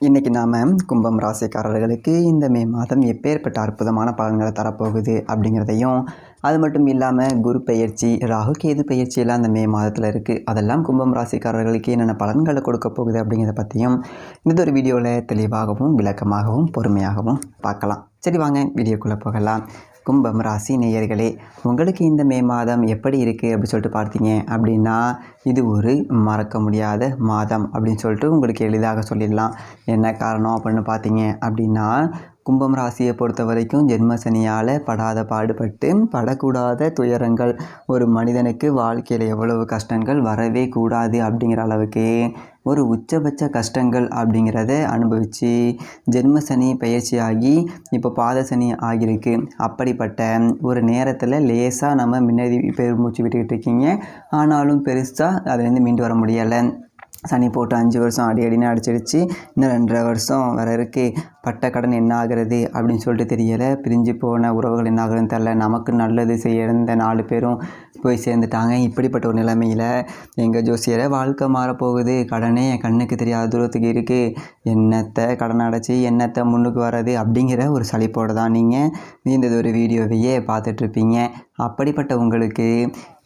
இன்றைக்கி நாம் கும்பம் ராசிக்காரர்களுக்கு இந்த மே மாதம் எப்பேற்பட்ட அற்புதமான பலன்களை தரப்போகுது அப்படிங்கிறதையும் அது மட்டும் இல்லாமல் குரு பெயர்ச்சி ராகு கேது பெயர்ச்சியெல்லாம் இந்த மே மாதத்தில் இருக்குது அதெல்லாம் கும்பம் ராசிக்காரர்களுக்கு என்னென்ன பலன்களை கொடுக்க போகுது அப்படிங்கிறத பற்றியும் இந்த ஒரு வீடியோவில் தெளிவாகவும் விளக்கமாகவும் பொறுமையாகவும் பார்க்கலாம். சரி வாங்க வீடியோக்குள்ளே போகலாம். கும்பம் ராசி நேயர்களே உங்களுக்கு இந்த மே மாதம் எப்படி இருக்குது அப்படின்னு சொல்லிட்டு பார்த்தீங்க அப்படின்னா இது ஒரு மறக்க முடியாத மாதம் அப்படின்னு சொல்லிட்டு உங்களுக்கு எளிதாக சொல்லிடலாம். என்ன காரணம் அப்படின்னு பார்த்தீங்க அப்படின்னா கும்பம் ராசியை பொறுத்த வரைக்கும் ஜென்ம சனியால் படாத பாடுபட்டு படக்கூடாத துயரங்கள் ஒரு மனிதனுக்கு வாழ்க்கையில் எவ்வளவு கஷ்டங்கள் வரவே கூடாது அப்படிங்கிற அளவுக்கு ஒரு உச்சபட்ச கஷ்டங்கள் அப்படிங்கிறத அனுபவித்து ஜென்ம சனி பயிற்சியாகி இப்போ பாத சனி ஆகியிருக்கு. அப்படிப்பட்ட ஒரு நேரத்தில் லேசாக நம்ம முன்னாடி பெருமூச்சு விட்டுக்கிட்டு இருக்கீங்க. ஆனாலும் பெருசாக அதுலேருந்து மீண்டு வர முடியலை. சனி போட்டு அஞ்சு வருஷம் அடி அடின்னு அடிச்சிடுச்சு. இன்னும் ரெண்டரை வருஷம் வர இருக்குது பட்ட கடன் என்ன ஆகிறது அப்படின்னு சொல்லிட்டு தெரியலை. பிரிஞ்சு போன உறவுகள் என்ன ஆகுதுன்னு தெரில நமக்கு நல்லது செய்ய இருந்த நாலு பேரும் போய் சேர்ந்துட்டாங்க. இப்படிப்பட்ட ஒரு நிலைமையில் எங்கள் ஜோசியரை வாழ்க்கை மாறப்போகுது. கடனே என் கண்ணுக்கு தெரியாத தூரத்துக்கு இருக்குது என்னத்தை கடன் அடைச்சி என்னத்தை முன்னுக்கு வர்றது அப்படிங்கிற ஒரு சலிப்போடு தான் நீங்கள் இந்த ஒரு வீடியோவையே பார்த்துட்ருப்பீங்க. அப்படிப்பட்ட உங்களுக்கு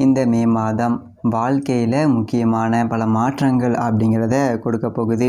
இந்த மே மாதம் வாழ்க்கையில் முக்கியமான பல மாற்றங்கள் அப்படிங்கிறத கொடுக்க போகுது.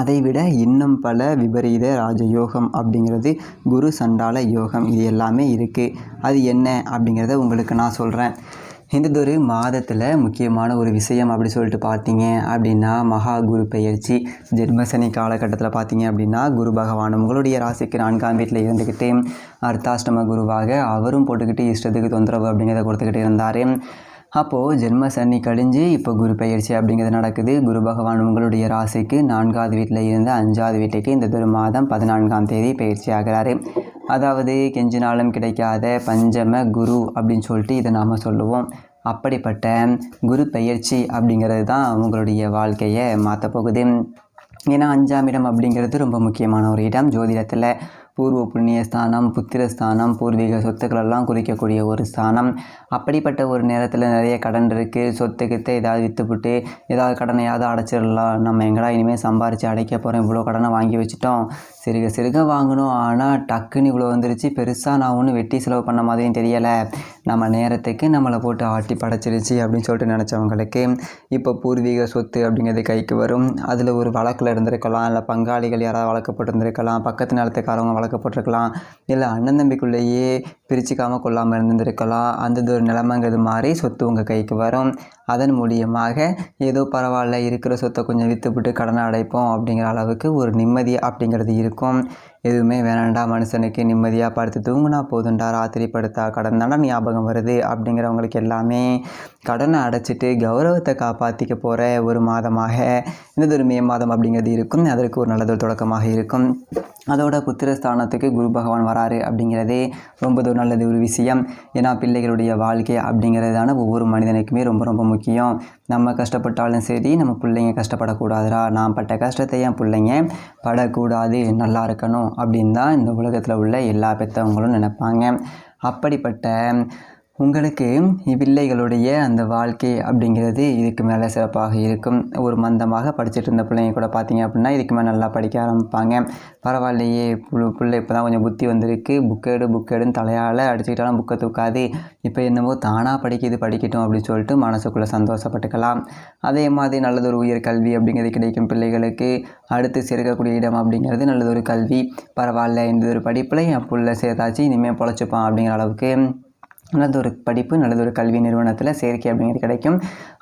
அதைவிட இன்னும் பல விபரீத ராஜயோகம் அப்படிங்கிறது குரு சண்டால யோகம். இது எல்லாமே இருக்குது அது என்ன அப்படிங்கிறத உங்களுக்கு நான் சொல்கிறேன் இந்ததொரு மாதத்தில் முக்கியமான ஒரு விஷயம் அப்படி சொல்லிட்டு பார்த்தீங்க அப்படின்னா மகா குரு பெயர்ச்சி. ஜென்மசனி காலகட்டத்தில் பார்த்தீங்க அப்படின்னா குரு பகவான் உங்களுடைய ராசிக்கு நான்காம் வீட்டில் இருந்துக்கிட்டு அர்த்தாஷ்டம குருவாக அவரும் போட்டுக்கிட்டு இஷ்டத்துக்கு தொந்தரவு அப்படிங்கிறத கொடுத்துக்கிட்டு இருந்தார். அப்போது ஜென்ம சனி கழிஞ்சு இப்போ குரு பெயர்ச்சி அப்படிங்கிறது நடக்குது. குரு பகவான் உங்களுடைய ராசிக்கு நான்காவது வீட்டில் இருந்து அஞ்சாவது வீட்டுக்கு இந்த ஒரு மாதம் பதினான்காம் தேதி பயிற்சி ஆகிறாரு. அதாவது கெஞ்சினாலும் கிடைக்காத பஞ்சம குரு அப்படின்னு சொல்லிட்டு இதை நாம் சொல்லுவோம். அப்படிப்பட்ட குரு பெயர்ச்சி அப்படிங்கிறது தான் உங்களுடைய வாழ்க்கையை மாற்ற போகுது. ஏன்னா அஞ்சாம் இடம் அப்படிங்கிறது ரொம்ப முக்கியமான ஒரு இடம். ஜோதிடத்தில் பூர்வ புண்ணிய ஸ்தானம் புத்திர ஸ்தானம் பூர்வீக சொத்துக்களெல்லாம் குறிக்கக்கூடிய ஒரு ஸ்தானம். அப்படிப்பட்ட ஒரு நேரத்தில் நிறைய கடன் இருக்குது சொத்து கித்து ஏதாவது விற்றுப்புட்டு ஏதாவது கடனையாவது அடைச்சிடலாம். நம்ம எங்கடா இனிமேல் சம்பாரித்து அடைக்க போகிறோம் இவ்வளோ கடனை வாங்கி வச்சுட்டோம். சிறுக சிறுக வாங்கணும். ஆனால் டக்குன்னு இவ்வளோ வந்துருச்சு. பெருசாக நான் ஒன்றும் வெட்டி செலவு பண்ண மாதிரியும் தெரியலை. நம்ம நேரத்துக்கு நம்மளை போட்டு ஆட்டி படைச்சிருச்சு அப்படின்னு சொல்லிட்டு நினச்சவங்களுக்கு இப்போ பூர்வீக சொத்து அப்படிங்கிறது கைக்கு வரும். அதில் ஒரு வழக்கில் இருந்திருக்கலாம். இல்லை பங்காளிகள் யாராவது வழக்கப்பட்டிருந்திருக்கலாம் பக்கத்து நிலத்துக்காரவங்க வழக்கப்பட்டிருக்கலாம் இல்லை அண்ணன் தம்பிக்குள்ளேயே பிரிச்சுக்காமல் கொள்ளாமல் இருந்திருக்கலாம் அந்த ஒரு நிலமங்கிறது மாறி சொத்து உங்கள் கைக்கு வரும். அதன் மூலியமாக ஏதோ பரவாயில்ல இருக்கிற சொத்தை கொஞ்சம் விற்றுப்புட்டு கடனை அடைப்போம் அப்படிங்கிற அளவுக்கு ஒரு நிம்மதி அப்படிங்கிறது இருக்கும். எதுவுமே வேணாண்டா மனுஷனுக்கு நிம்மதியாக படுத்து தூங்குனா போதுண்டா ராத்திரி படுத்தா கடன் தானே ஞாபகம் வருது அப்படிங்கிறவங்களுக்கு எல்லாமே கடனை அடைச்சிட்டு கௌரவத்தை காப்பாற்றிக்க போகிற ஒரு மாதமாக இந்த ஒரு மே மாதம் அப்படிங்கிறது இருக்கும். அதற்கு ஒரு நல்லது தொடக்கமாக இருக்கும். அதோட புத்திரஸ்தானத்துக்கு குரு பகவான் வராரு அப்படிங்கிறதே ரொம்ப ஒரு நல்லது ஒரு விஷயம். ஏன்னா பிள்ளைகளுடைய வாழ்க்கை அப்படிங்கிறதான ஒவ்வொரு மனிதனுக்குமே ரொம்ப ரொம்ப முக்கியம். நம்ம கஷ்டப்பட்டாலும் சரி நம்ம பிள்ளைங்க கஷ்டப்படக்கூடாதுடா. நான் பட்ட கஷ்டத்தை என் பிள்ளைங்க படக்கூடாது நல்லா இருக்கணும் அப்படின்னு தான் இந்த உலகத்தில் உள்ள எல்லா பெற்றவங்களும் நினைப்பாங்க. அப்படிப்பட்ட உங்களுக்கு பிள்ளைகளுடைய அந்த வாழ்க்கை அப்படிங்கிறது இதுக்கு மேலே சிறப்பாக இருக்கும். ஒரு மந்தமாக படிச்சுட்டு இருந்த பிள்ளைங்க கூட பார்த்தீங்க அப்படின்னா இதுக்கு மேலே நல்லா படிக்க ஆரம்பிப்பாங்க. பரவாயில்லையே பிள்ளை இப்போ தான் கொஞ்சம் புத்தி வந்திருக்கு. புக்கெடு புக்கேடுன்னு தலையால் அடிச்சுக்கிட்டாலும் புக்கை தூக்காது. இப்போ என்னமோ தானாக படிக்கிது படிக்கட்டும் அப்படின்னு சொல்லிட்டு மனசுக்குள்ளே சந்தோஷப்பட்டுக்கலாம். அதே மாதிரி நல்லதொரு உயர் கல்வி அப்படிங்கிறது கிடைக்கும் பிள்ளைகளுக்கு. அடுத்து சேர்க்கக்கூடிய இடம் அப்படிங்கிறது நல்லதொரு கல்வி. பரவாயில்ல இந்த ஒரு படிப்பில் என் பிள்ளை சேர்த்தாச்சு இனிமேல் பொழைச்சிப்பான் அப்படிங்கிற அளவுக்கு நல்லதொரு படிப்பு நல்லதொரு கல்வி நிறுவனத்தில் சேர்க்கை அப்படிங்கிறது கிடைக்கும்.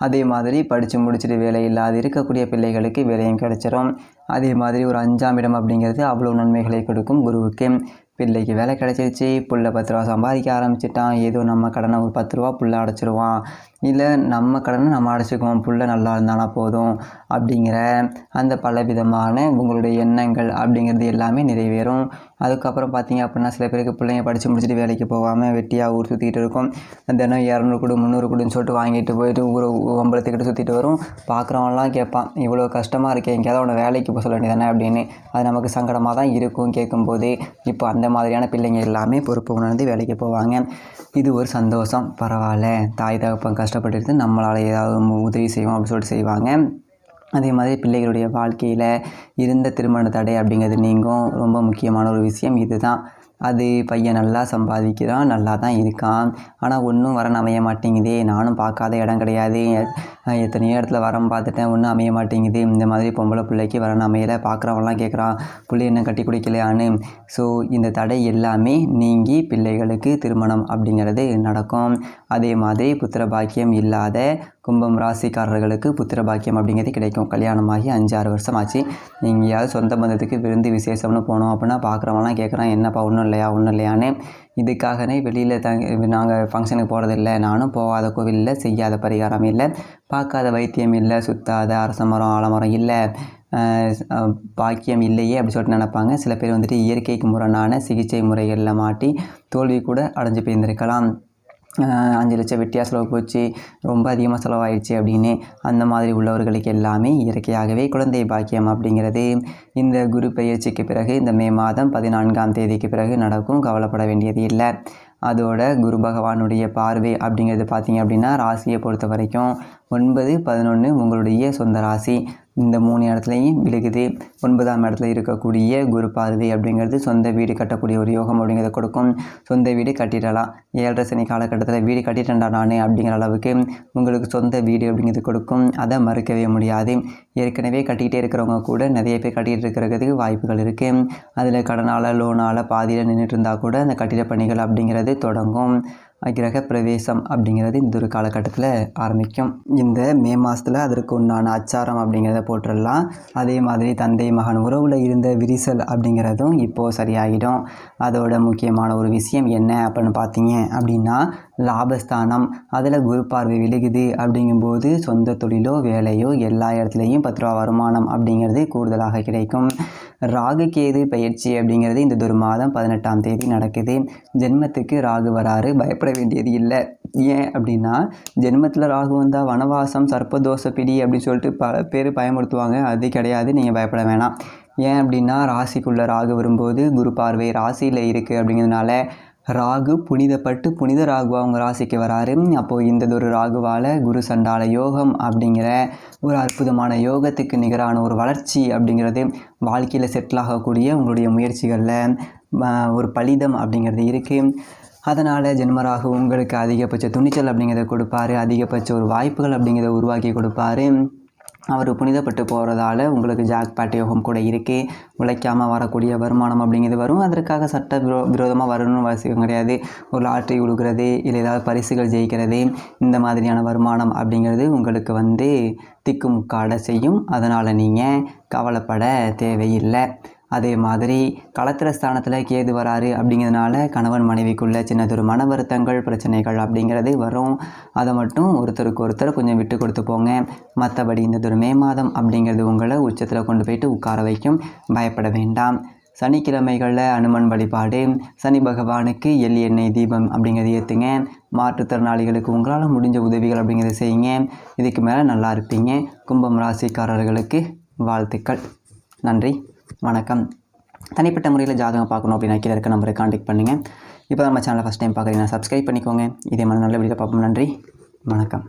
அதே மாதிரி படித்து முடிச்சுட்டு வேலை இல்லாது இருக்கக்கூடிய பிள்ளைகளுக்கு வேலையும் கிடைச்சிரும். அதே மாதிரி ஒரு அஞ்சாம் இடம் அப்படிங்கிறது அவ்வளோ நன்மைகளை கொடுக்கும் குருவுக்கு. பிள்ளைக்கு வேலை கிடச்சிருச்சு புள்ள பத்து ரூபா சம்பாதிக்க ஆரம்பிச்சிட்டான் ஏதோ நம்ம கடனை ஒரு பத்து ரூபா புள்ள அடைச்சிருவான். இல்லை நம்ம கடனை நம்ம அடைச்சிக்குவோம் புள்ள நல்லா இருந்தானா போதும் அப்படிங்கிற அந்த பலவிதமான உங்களுடைய எண்ணங்கள் அப்படிங்கிறது எல்லாமே நிறைவேறும். அதுக்கப்புறம் பார்த்தீங்க அப்படின்னா சில பேருக்கு பிள்ளைங்க படித்து முடிச்சுட்டு வேலைக்கு போகாமல் வெட்டியாக ஊர் சுற்றிக்கிட்டு இருக்கும். தினம் இரநூறு கொடு முந்நூறு கொடுன்னு சொல்லிட்டு வாங்கிட்டு போயிட்டு ஊர் ஒம்பளத்துக்கிட்ட சுற்றிட்டு வரும். பார்க்குறவன்லாம் கேட்பான் இவ்வளோ கஷ்டமாக இருக்கே எங்கேயாவது அவனை வேலைக்கு போக சொல்ல வேண்டியதானே அப்படின்னு. அது நமக்கு சங்கடமாக தான் இருக்கும் கேட்கும்போது. இப்போ அந்த மாதிரியான பிள்ளைங்க எல்லாமே பொறுப்பு உணர்ந்து வேலைக்கு போவாங்க. இது ஒரு சந்தோஷம். பரவாயில்ல. தாய் தகப்பன் கஷ்டப்பட்டு நம்மளால் ஏதாவது உதவி செய்வோம் அப்படின்னு சொல்லிட்டு செய்வாங்க. அதே மாதிரி பிள்ளைகளுடைய வாழ்க்கையில் இருந்த திருமண தடை அப்படிங்கிறது நீங்கும். ரொம்ப முக்கியமான ஒரு விஷயம் இதுதான். அது பையன் நல்லா சம்பாதிக்கிறான் நல்லா தான் இருக்கான். ஆனால் ஒன்றும் வரன் அமைய மாட்டேங்குதே. நானும் பார்க்காத இடம் கிடையாது. நான் எத்தனையோ இடத்துல வரம் பார்த்துட்டேன். ஒன்றும் அமைய மாட்டேங்குது. இந்த மாதிரி பொம்பளை பிள்ளைக்கு வரன் அமையலை. பார்க்குறவங்களாம் கேட்குறான் பிள்ளை என்ன கட்டி குடிக்கலையான்னு? ஸோ இந்த தடை எல்லாமே நீங்கி பிள்ளைகளுக்கு திருமணம் அப்படிங்கிறது நடக்கும். அதே மாதிரி புத்திர பாக்கியம் இல்லாத கும்பம் ராசிக்காரர்களுக்கு புத்திர பாக்கியம் அப்படிங்கிறது கிடைக்கும். கல்யாணமாகி அஞ்சு ஆறு வருஷம் ஆச்சு நீங்கள் யாரும் சொந்த பந்தத்துக்கு விருந்து விசேஷம்னு போனோம் அப்படின்னா பார்க்குறவங்களாம் கேட்குறான் என்னப்பா ஒன்றும் இல்லையா? ஒன்றும் இல்லையான்னு? இதுக்காகனே வெளியில் த நாங்கள் ஃபங்க்ஷனுக்கு போகிறதில்ல நானும் போகாத கோவிலில் செய்யாத பரிகாரம் இல்லை. பார்க்காத வைத்தியம் இல்லை. சுத்தாத அரச மரம் ஆலமரம் இல்லை. பாக்கியம் இல்லையே அப்படி சொல்லிட்டு நினைப்பாங்க. சில பேர் வந்துட்டு இயற்கைக்கு முரணான சிகிச்சை முறைகளில் மாட்டி தோல்வி கூட அடைஞ்சு போயிருந்திருக்கலாம் அஞ்சு லட்சம் வெட்டியாக செலவு போச்சு ரொம்ப அதிகமாக செலவாயிடுச்சு அப்படின்னு அந்த மாதிரி உள்ளவர்களுக்கு எல்லாமே இயற்கையாகவே குழந்தை பாக்கியம் அப்படிங்கிறது இந்த குரு பயிற்சிக்கு பிறகு இந்த மே மாதம் பதினான்காம் தேதிக்கு பிறகு நடக்கும். கவலைப்பட வேண்டியது இல்லை. அதோட குரு பகவானுடைய பார்வை அப்படிங்கிறது பார்த்தீங்க அப்படின்னா ராசியை பொறுத்த வரைக்கும் ஒன்பது பதினொன்று உங்களுடைய சொந்த ராசி. இந்த மூணு இடத்துலையும் விழுகுது. ஒன்பதாம் இடத்துல இருக்கக்கூடிய குரு பார்வை அப்படிங்கிறது சொந்த வீடு கட்டக்கூடிய ஒரு யோகம் அப்படிங்கிறத கொடுக்கும். சொந்த வீடு கட்டிடலாம். ஏழரை சனி காலகட்டத்தில் வீடு கட்டிட்டேன்டா நான் அப்படிங்கிற அளவுக்கு உங்களுக்கு சொந்த வீடு அப்படிங்கிறது கொடுக்கும். அதை மறுக்கவே முடியாது. ஏற்கனவே கட்டிக்கிட்டே இருக்கிறவங்க கூட நிறைய பேர் கட்டிகிட்டு இருக்கிறதுக்கு வாய்ப்புகள் இருக்குது அதில் கடனால் லோனால் பாதியில் நின்றுட்டு இருந்தால் கூட அந்த கட்டிட பணிகள் அப்படிங்கிறது தொடங்கும். கிரக பிரவேசம் அப்படிங்கிறது இந்த ஒரு காலகட்டத்தில் ஆரம்பிக்கும். இந்த மே மாதத்தில் அதற்கு உண்டான அச்சாரம் அப்படிங்கிறத போட்டுடலாம் அதே மாதிரி தந்தை மகன் உறவில் இருந்த விரிசல் அப்படிங்கிறதும் இப்போது சரியாகிடும் அதோட முக்கியமான ஒரு விஷயம் என்ன அப்படின்னு பார்த்தீங்க அப்படின்னா லாபஸ்தானம். அதில் குரு பார்வை விழுகுது அப்படிங்கும்போது சொந்த தொழிலோ வேலையோ எல்லா இடத்துலையும் பத்து ரூபா வருமானம் அப்படிங்கிறது கூடுதலாக கிடைக்கும். ராகு கேது பயிற்சி அப்படிங்கிறது இந்த ஒரு மாதம் பதினெட்டாம் தேதி நடக்குது. ஜென்மத்துக்கு ராகு வராரு பயப்பட வேண்டியது இல்லை. ஏன் அப்படின்னா ஜென்மத்தில் ராகு வந்தால் வனவாசம் சர்ப்பதோஷ பிடி அப்படின்னு சொல்லிட்டு பல பேர் பயமுறுத்துவாங்க. அது கிடையாது நீங்கள் பயப்பட வேணாம். ஏன் அப்படின்னா ராசிக்குள்ளே ராகு வரும்போது குரு பார்வை ராசியில் இருக்குது அப்படிங்கிறதுனால ராகு புனிதப்பட்டு புனித ராகுவா அவங்க ராசிக்கு வராரு. அப்போது இந்த ஒரு ராகுவால் குரு சண்டால யோகம் அப்படிங்கிற ஒரு அற்புதமான யோகத்துக்கு நிகரான ஒரு வளர்ச்சி அப்படிங்கிறது வாழ்க்கையில் செட்டில் ஆகக்கூடிய உங்களுடைய முயற்சிகளில் ஒரு பலிதம் அப்படிங்கிறது இருக்குது அதனால் ஜென்மராகு உங்களுக்கு அதிகபட்ச துணிச்சல் அப்படிங்கிறத கொடுப்பாரு. அதிகபட்ச ஒரு வாய்ப்புகள் அப்படிங்கிறத உருவாக்கி கொடுப்பாரு. அவர் புனிதப்பட்டு போகிறதால உங்களுக்கு ஜாக்பாட் யோகம் கூட இருக்குது உழைக்காமல் வரக்கூடிய வருமானம் அப்படிங்கிறது வரும். அதற்காக சட்ட விரோ விரோதமாக வரணும்னு அவசியம் கிடையாது. ஒரு லாட்ரி கொடுக்குறது இல்லை ஏதாவது பரிசுகள் ஜெயிக்கிறது இந்த மாதிரியான வருமானம் அப்படிங்கிறது உங்களுக்கு வந்து திக்குமுக்காட செய்யும். அதனால் நீங்கள் கவலைப்பட தேவையில்லை. அதே மாதிரி களத்திர ஸ்தானத்தில் கேது வராரு அப்படிங்கிறதுனால கணவன் மனைவிக்குள்ளே சின்னதொரு மன வருத்தங்கள் பிரச்சனைகள் அப்படிங்கிறது வரும். அதை மட்டும் ஒருத்தருக்கு ஒருத்தர் கொஞ்சம் விட்டு கொடுத்து போங்க. மற்றபடி இந்த ஒரு மே மாதம் அப்படிங்கிறது உங்களை உச்சத்தில் கொண்டு போயிட்டு உட்கார வைக்கும். பயப்பட வேண்டாம். சனிக்கிழமைகளில் அனுமன் வழிபாடு சனி பகவானுக்கு எள்ளி எண்ணெய் தீபம் அப்படிங்கிறத ஏற்றுங்க மாற்றுத்திறனாளிகளுக்கு உங்களால் முடிஞ்ச உதவிகள் அப்படிங்கிறத செய்யுங்க. இதுக்கு மேலே நல்லா இருப்பீங்க. கும்பம் ராசிக்காரர்களுக்கு வாழ்த்துக்கள். நன்றி. வணக்கம். தனிப்பட்ட முறையில் ஜாதகம் பார்க்கணும் அப்படின்னா கீழே இருக்க நம்பரை காண்டாக்ட் பண்ணுங்கள் இப்போ நம்ம சேனலை ஃபஸ்ட் டைம் பார்க்குறீங்கன்னா சப்ஸ்கிரைப் பண்ணிக்கோங்க. இதே மாதிரி நல்ல வீடியோ பார்ப்போம். நன்றி. வணக்கம்.